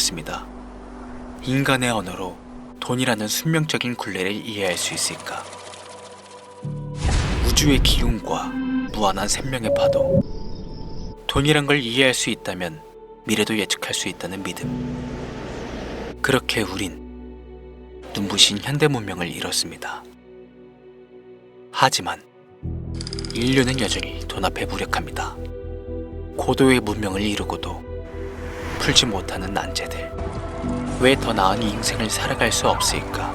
늘 궁금했습니다. 인간의 언어로 돈이라는 숙명적인 굴레를 이해할 수 있을까? 우주의 기운과 무한한 생명의 파도. 돈이란 걸 이해할 수 있다면 미래도 예측할 수 있다는 믿음. 그렇게 우린 눈부신 현대 문명을 잃었습니다. 하지만 인류는 여전히 돈 앞에 무력합니다. 고도의 문명을 이루고도 풀지 못하는 난제들. 왜 더 나은 인생을 살아갈 수 없을까?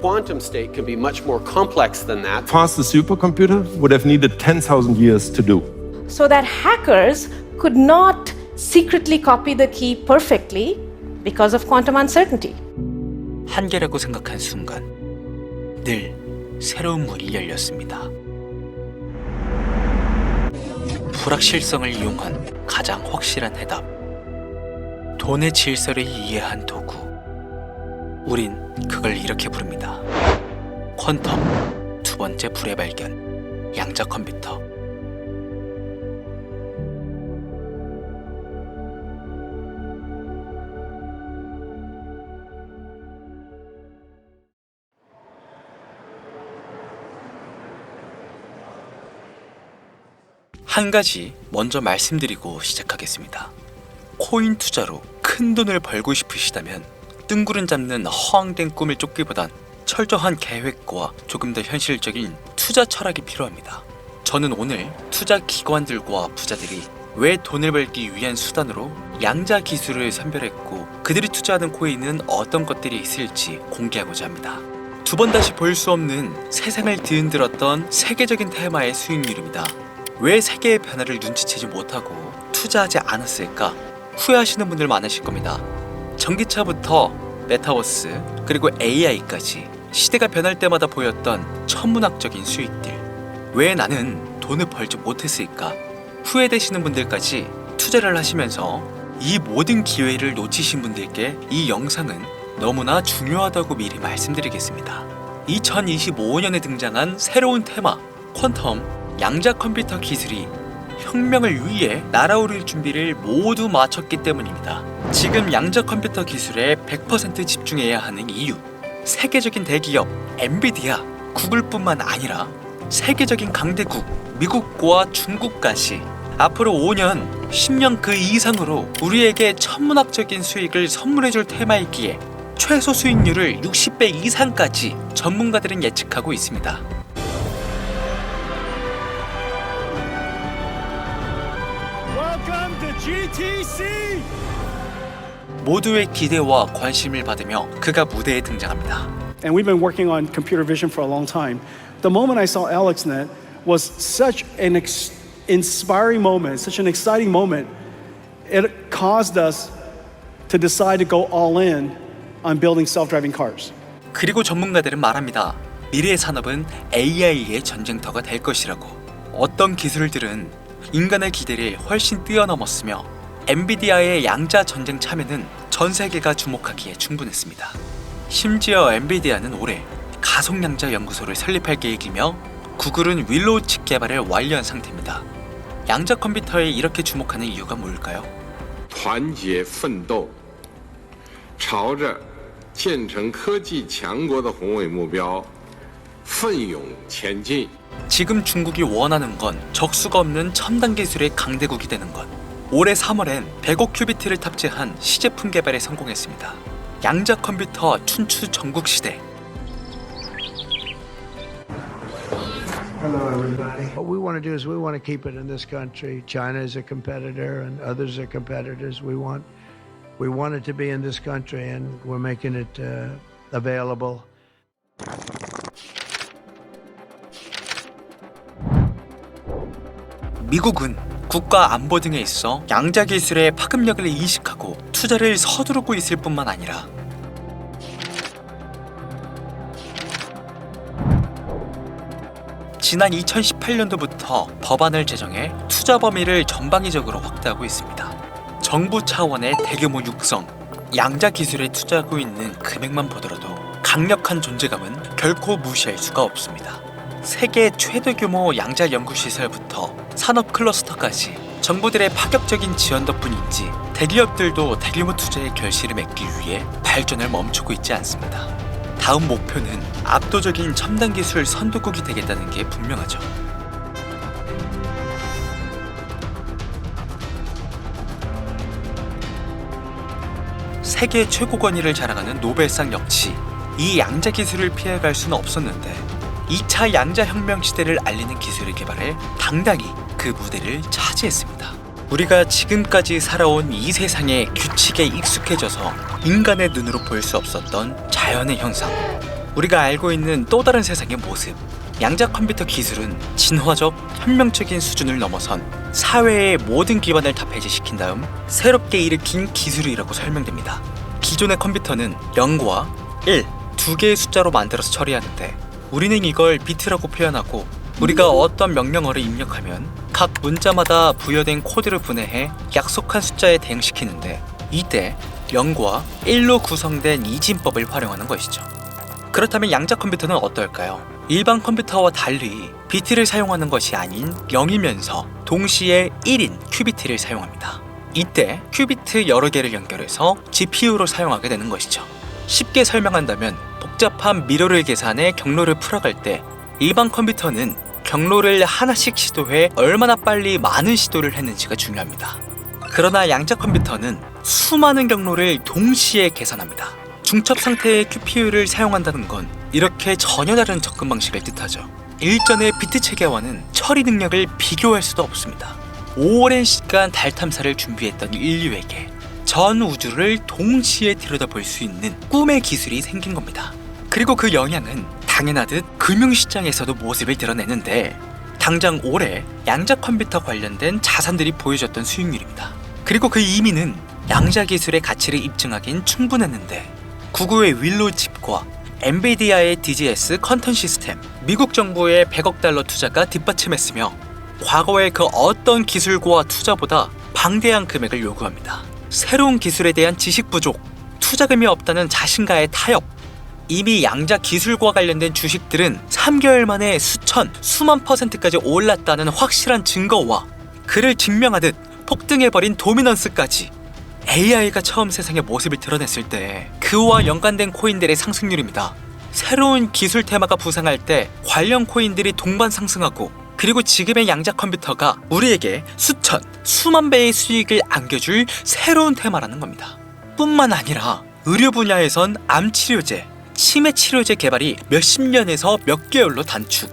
quantum state can be much more complex than that. fastest supercomputer would have needed 10,000 years to do. so that hackers could not secretly copy the key perfectly because of quantum uncertainty. 한계라고 생각한 순간 늘 새로운 문이 열렸습니다. 불확실성을 이용한 가장 확실한 해답. 돈의 질서를 이해한 도구. 우린 그걸 이렇게 부릅니다. 퀀텀. 두 번째 불의 발견. 양자 컴퓨터. 한 가지 먼저 말씀드리고 시작하겠습니다. 코인 투자로 큰 돈을 벌고 싶으시다면 뜬구름 잡는 허황된 꿈을 쫓기보단 철저한 계획과 조금 더 현실적인 투자 철학이 필요합니다. 저는 오늘 투자 기관들과 부자들이 왜 돈을 벌기 위한 수단으로 양자 기술을 선별했고 그들이 투자하는 코인은 어떤 것들이 있을지 공개하고자 합니다. 두 번 다시 볼 수 없는 세상을 뒤흔들었던 세계적인 테마의 수익률입니다. 왜 세계의 변화를 눈치채지 못하고 투자하지 않았을까 후회하시는 분들 많으실 겁니다. 전기차부터 메타버스 그리고 AI까지 시대가 변할 때마다 보였던 천문학적인 수익들 왜 나는 돈을 벌지 못했을까 후회되시는 분들까지 투자를 하시면서 이 모든 기회를 놓치신 분들께 이 영상은 너무나 중요하다고 미리 말씀드리겠습니다. 2025년에 등장한 새로운 테마 퀀텀 양자 컴퓨터 기술이 혁명을 위해 날아오를 준비를 모두 마쳤기 때문입니다. 지금 양자 컴퓨터 기술에 100% 집중해야 하는 이유. 세계적인 대기업 엔비디아, 구글뿐만 아니라 세계적인 강대국 미국과 중국까지 앞으로 5년, 10년 그 이상으로 우리에게 천문학적인 수익을 선물해줄 테마이기에 최소 수익률을 60배 이상까지 전문가들은 예측하고 있습니다. GTC! 모두의 기대와 관심을 받으며 그가 무대에 등장합니다. And we've been working on computer vision for a long time. The moment I saw AlexNet was such an ex- inspiring moment, such an exciting moment. It caused us to decide to go all in on building self driving cars. 그리고 전문가들은 말합니다. 미래의 산업은 AI의 전쟁터가 될 것이라고. 어떤 기술들은 인간의 기대를 훨씬 뛰어넘었으며 엔비디아의 양자 전쟁 참여는 전 세계가 주목하기에 충분했습니다. 심지어 엔비디아는 올해 가속 양자 연구소를 설립할 계획이며 구글은 윌로우 칩 개발을 완료한 상태입니다. 양자 컴퓨터에 이렇게 주목하는 이유가 뭘까요? 团结奋斗，朝着建成科技强国的宏伟目标奋勇前进。 지금 중국이 원하는 건 적수가 없는 첨단 기술의 강대국이 되는 것. 올해 3월엔 100억 큐비트를 탑재한 시제품 개발에 성공했습니다. 양자 컴퓨터 춘추 전국 시대. Hello, everybody. What we want to do is we want to keep it in this country. China is a competitor, and others are competitors. We want, we want it to be in this country, and we're making it uh, available. 미국은 국가 안보 등에 있어 양자 기술의 파급력을 인식하고 투자를 서두르고 있을 뿐만 아니라 지난 2018년도부터 법안을 제정해 투자 범위를 전방위적으로 확대하고 있습니다. 정부 차원의 대규모 육성, 양자 기술에 투자하고 있는 금액만 보더라도 강력한 존재감은 결코 무시할 수가 없습니다. 세계 최대 규모 양자 연구 시설부터 산업 클러스터까지 정부들의 파격적인 지원 덕분인지 대기업들도 대규모 투자의 결실을 맺기 위해 발전을 멈추고 있지 않습니다. 다음 목표는 압도적인 첨단 기술 선도국이 되겠다는 게 분명하죠. 세계 최고 권위를 자랑하는 노벨상 역시 이 양자 기술을 피해갈 수는 없었는데 2차 양자 혁명 시대를 알리는 기술을 개발해 당당히 그 무대를 차지했습니다. 우리가 지금까지 살아온 이 세상의 규칙에 익숙해져서 인간의 눈으로 볼 수 없었던 자연의 현상. 우리가 알고 있는 또 다른 세상의 모습. 양자 컴퓨터 기술은 진화적, 혁명적인 수준을 넘어선 사회의 모든 기반을 다 배제시킨 다음 새롭게 일으킨 기술이라고 설명됩니다. 기존의 컴퓨터는 0과 1, 두 개의 숫자로 만들어서 처리하는데 우리는 이걸 비트라고 표현하고 우리가 어떤 명령어를 입력하면 각 문자마다 부여된 코드를 분해해 약속한 숫자에 대응시키는데 이때 0과 1로 구성된 이진법을 활용하는 것이죠. 그렇다면 양자 컴퓨터는 어떨까요? 일반 컴퓨터와 달리 비트를 사용하는 것이 아닌 0이면서 동시에 1인 큐비트를 사용합니다. 이때 큐비트 여러 개를 연결해서 GPU로 사용하게 되는 것이죠. 쉽게 설명한다면 복잡한 미러를 계산해 경로를 풀어갈 때 일반 컴퓨터는 경로를 하나씩 시도해 얼마나 빨리 많은 시도를 했는지가 중요합니다. 그러나 양자 컴퓨터는 수많은 경로를 동시에 계산합니다. 중첩 상태의 QPU를 사용한다는 건 이렇게 전혀 다른 접근 방식을 뜻하죠. 일전의 비트 체계와는 처리 능력을 비교할 수도 없습니다. 오랜 시간 달 탐사를 준비했던 인류에게 전 우주를 동시에 들여다볼 수 있는 꿈의 기술이 생긴 겁니다. 그리고 그 영향은 당연하듯 금융시장에서도 모습을 드러내는데 당장 올해 양자 컴퓨터 관련된 자산들이 보여줬던 수익률입니다. 그리고 그 의미는 양자 기술의 가치를 입증하기엔 충분했는데 구구의 윌로우 칩과 엔비디아의 DGS 컨턴 시스템, 미국 정부의 100억 달러 투자가 뒷받침했으며 과거의 그 어떤 기술과 투자보다 방대한 금액을 요구합니다. 새로운 기술에 대한 지식 부족, 투자금이 없다는 자신과의 타협, 이미 양자 기술과 관련된 주식들은 3개월 만에 수천, 수만 퍼센트까지 올랐다는 확실한 증거와 그를 증명하듯 폭등해버린 도미넌스까지 AI가 처음 세상의 모습을 드러냈을 때 그와 연관된 코인들의 상승률입니다. 새로운 기술 테마가 부상할 때 관련 코인들이 동반 상승하고 그리고 지금의 양자 컴퓨터가 우리에게 수천, 수만 배의 수익을 안겨줄 새로운 테마라는 겁니다. 뿐만 아니라 의료 분야에선 암 치료제, 치매 치료제 개발이 몇십 년에서 몇 개월로 단축.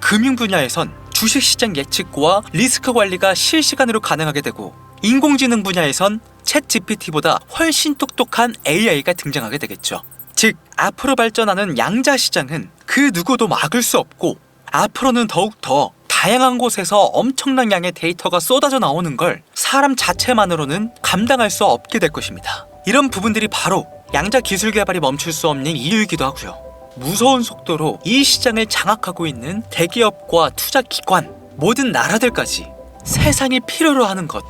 금융 분야에선 주식 시장 예측과 리스크 관리가 실시간으로 가능하게 되고 인공지능 분야에선 챗 GPT보다 훨씬 똑똑한 AI가 등장하게 되겠죠. 즉, 앞으로 발전하는 양자 시장은 그 누구도 막을 수 없고 앞으로는 더욱더 다양한 곳에서 엄청난 양의 데이터가 쏟아져 나오는 걸 사람 자체만으로는 감당할 수 없게 될 것입니다. 이런 부분들이 바로 양자 기술 개발이 멈출 수 없는 이유이기도 하고요. 무서운 속도로 이 시장을 장악하고 있는 대기업과 투자 기관, 모든 나라들까지 세상이 필요로 하는 것,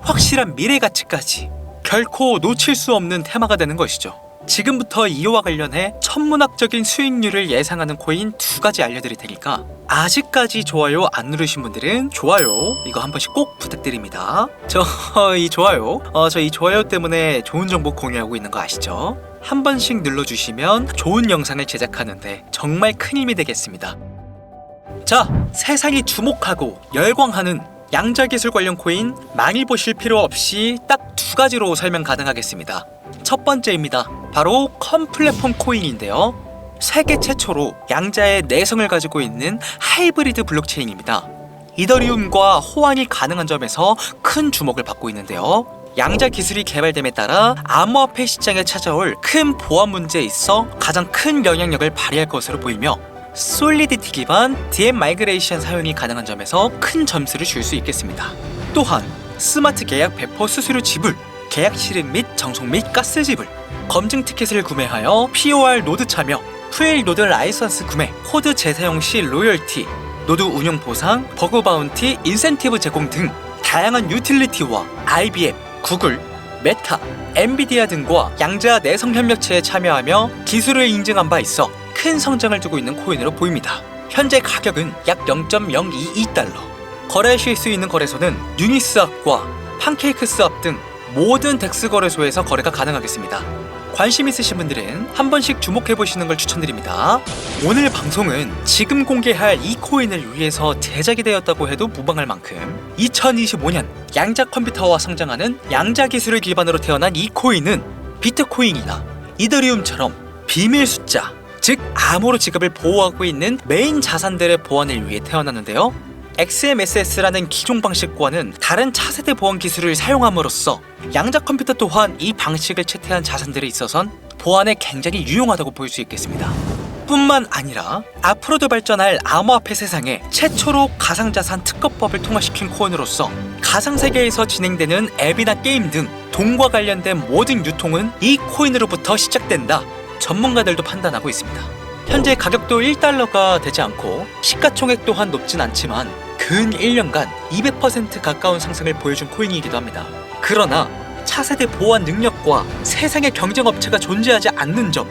확실한 미래 가치까지 결코 놓칠 수 없는 테마가 되는 것이죠. 지금부터 이와 관련해 천문학적인 수익률을 예상하는 코인 두 가지 알려드릴 테니까 아직까지 좋아요 안 누르신 분들은 좋아요 이거 한 번씩 꼭 부탁드립니다. 저 이 좋아요, 어, 저 이 좋아요 때문에 좋은 정보 공유하고 있는 거 아시죠? 한 번씩 눌러주시면 좋은 영상을 제작하는데 정말 큰 힘이 되겠습니다. 자, 세상이 주목하고 열광하는 양자 기술 관련 코인 많이 보실 필요 없이 딱 두 가지로 설명 가능하겠습니다. 첫 번째입니다. 바로 컴플랫폼 코인인데요. 세계 최초로 양자의 내성을 가지고 있는 하이브리드 블록체인입니다. 이더리움과 호환이 가능한 점에서 큰 주목을 받고 있는데요. 양자 기술이 개발됨에 따라 암호화폐 시장에 찾아올 큰 보안 문제에 있어 가장 큰 영향력을 발휘할 것으로 보이며 솔리디티 기반 DM 마이그레이션 사용이 가능한 점에서 큰 점수를 줄 수 있겠습니다. 또한 스마트 계약 배포 수수료 지불, 계약 실행 및 정속 및 가스 지불, 검증 티켓을 구매하여 POR 노드 참여, 푸엘 노드 라이선스 구매, 코드 재사용 시 로열티, 노드 운영 보상, 버그 바운티, 인센티브 제공 등 다양한 유틸리티와 IBM, 구글, 메타, 엔비디아 등과 양자 내성 협력체에 참여하며 기술을 인증한 바 있어 큰 성장을 두고 있는 코인으로 보입니다. 현재 가격은 약 0.022달러. 거래하실 수 있는 거래소는 유니스합과 판케이크스합 등 모든 덱스 거래소에서 거래가 가능하겠습니다. 관심 있으신 분들은 한 번씩 주목해 보시는 걸 추천드립니다. 오늘 방송은 지금 공개할 이 코인을 위해서 제작이 되었다고 해도 무방할 만큼 2025년 양자 컴퓨터와 성장하는 양자 기술을 기반으로 태어난 이 코인은 비트코인이나 이더리움처럼 비밀 숫자, 즉 암호로 지갑을 보호하고 있는 메인 자산들의 보안을 위해 태어났는데요. XMSS라는 기존 방식과는 다른 차세대 보안 기술을 사용함으로써 양자 컴퓨터 또한 이 방식을 채택한 자산들에 있어선 보안에 굉장히 유용하다고 볼 수 있겠습니다. 뿐만 아니라 앞으로도 발전할 암호화폐 세상에 최초로 가상자산 특허법을 통과시킨 코인으로서 가상세계에서 진행되는 앱이나 게임 등 돈과 관련된 모든 유통은 이 코인으로부터 시작된다. 전문가들도 판단하고 있습니다. 현재 가격도 1달러가 되지 않고 시가총액 또한 높진 않지만 근 1년간 200% 가까운 상승을 보여준 코인이기도 합니다. 그러나 차세대 보안 능력과 세상의 경쟁 업체가 존재하지 않는 점,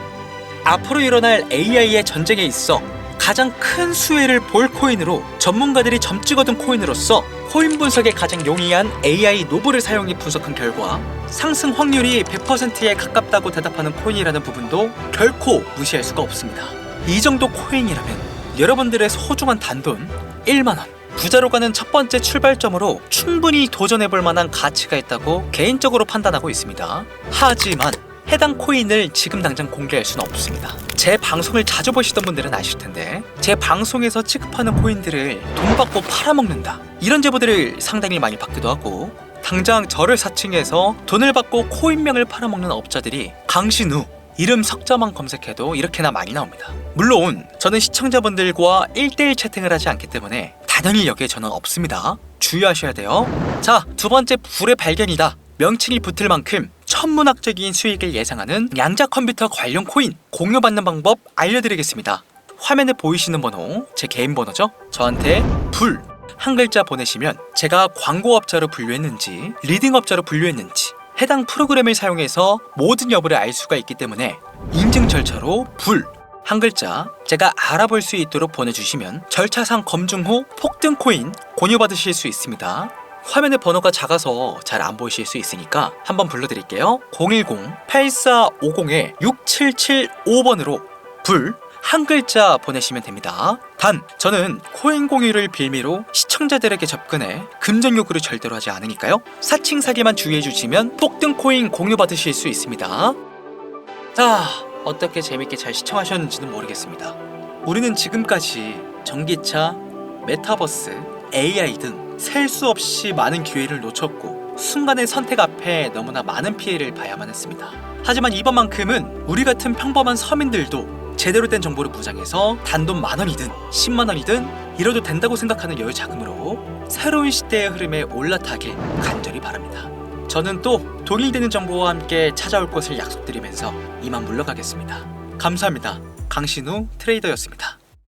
앞으로 일어날 AI의 전쟁에 있어 가장 큰 수혜를 볼 코인으로 전문가들이 점 찍어둔 코인으로서 코인 분석에 가장 용이한 AI 노브를 사용해 분석한 결과 상승 확률이 100%에 가깝다고 대답하는 코인이라는 부분도 결코 무시할 수가 없습니다. 이 정도 코인이라면 여러분들의 소중한 단돈 1만원 부자로 가는 첫 번째 출발점으로 충분히 도전해 볼 만한 가치가 있다고 개인적으로 판단하고 있습니다. 하지만 해당 코인을 지금 당장 공개할 수는 없습니다. 제 방송을 자주 보시던 분들은 아실 텐데 제 방송에서 취급하는 코인들을 돈 받고 팔아먹는다 이런 제보들을 상당히 많이 받기도 하고 당장 저를 사칭해서 돈을 받고 코인명을 팔아먹는 업자들이 강신우 이름 석자만 검색해도 이렇게나 많이 나옵니다. 물론 저는 시청자분들과 1대1 채팅을 하지 않기 때문에 당연히 여기에 저는 없습니다. 주의하셔야 돼요. 자, 두 번째 불의 발견이다. 명칭이 붙을 만큼 천문학적인 수익을 예상하는 양자 컴퓨터 관련 코인 공유받는 방법 알려드리겠습니다. 화면에 보이시는 번호 제 개인 번호죠. 저한테 불 한 글자 보내시면 제가 광고업자로 분류했는지 리딩업자로 분류했는지 해당 프로그램을 사용해서 모든 여부를 알 수가 있기 때문에 인증 절차로 불 한 글자 제가 알아볼 수 있도록 보내주시면 절차상 검증 후 폭등 코인 공유받으실 수 있습니다. 화면에 번호가 작아서 잘 안 보이실 수 있으니까 한번 불러드릴게요. 010-8450-6775번으로 불 한 글자 보내시면 됩니다. 단, 저는 코인 공유를 빌미로 시청자들에게 접근해 금전 요구를 절대로 하지 않으니까요. 사칭 사기만 주의해 주시면 폭등 코인 공유 받으실 수 있습니다. 자, 어떻게 재밌게 잘 시청하셨는지는 모르겠습니다. 우리는 지금까지 전기차, 메타버스, AI 등 셀 수 없이 많은 기회를 놓쳤고 순간의 선택 앞에 너무나 많은 피해를 봐야만 했습니다. 하지만 이번만큼은 우리 같은 평범한 서민들도 제대로 된 정보를 무장해서 단돈 만 원이든 10만 원이든 잃어도 된다고 생각하는 여유 자금으로 새로운 시대의 흐름에 올라타길 간절히 바랍니다. 저는 또 동일되는 정보와 함께 찾아올 것을 약속드리면서 이만 물러가겠습니다. 감사합니다. 강신우 트레이더였습니다.